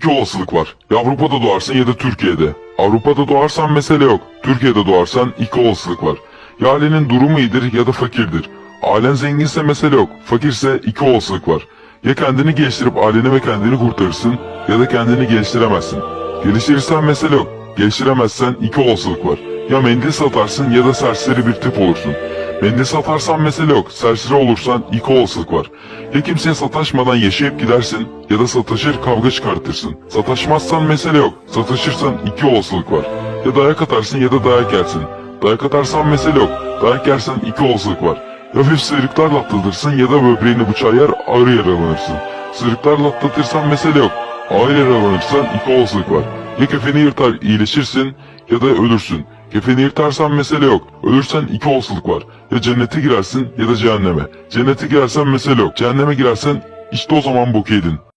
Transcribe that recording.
iki olasılık var. Ya Avrupa'da doğarsın ya da Türkiye'de. Avrupa'da doğarsan mesele yok. Türkiye'de doğarsan iki olasılık var. Ya ailenin durumu iyidir ya da fakirdir. Ailen zenginse mesele yok. Fakirse iki olasılık var. Ya kendini geliştirip aileni ve kendini kurtarırsın ya da kendini geliştiremezsin. Geliştirirsen mesele yok. Geliştiremezsen iki olasılık var. Ya mendil satarsın ya da serseri bir tip olursun. Mendil satarsan mesele yok. Serseri olursan iki olasılık var. Ya kimseye sataşmadan yaşayıp gidersin ya da sataşır kavga çıkartırsın. Sataşmazsan mesele yok. Sataşırsan iki olasılık var. Ya dayak atarsın ya da dayak yersin. Dayak atarsan mesele yok. Dayak yersen iki olasılık var. Ya hafif sıyrıklarla atlatırsın ya da böbreğini bıçağı yer ağır yaralanırsın. Sıyrıklarla atlatırsan mesele yok. Ağır yaralanırsan iki olasılık var. Ya kefeni yırtar iyileşirsin ya da ölürsün. Kefeni yırtarsan mesele yok. Ölürsen iki olasılık var. Ya cennete girersin ya da cehenneme. Cennete girersen mesele yok. Cehenneme girersen işte o zaman bok yedin.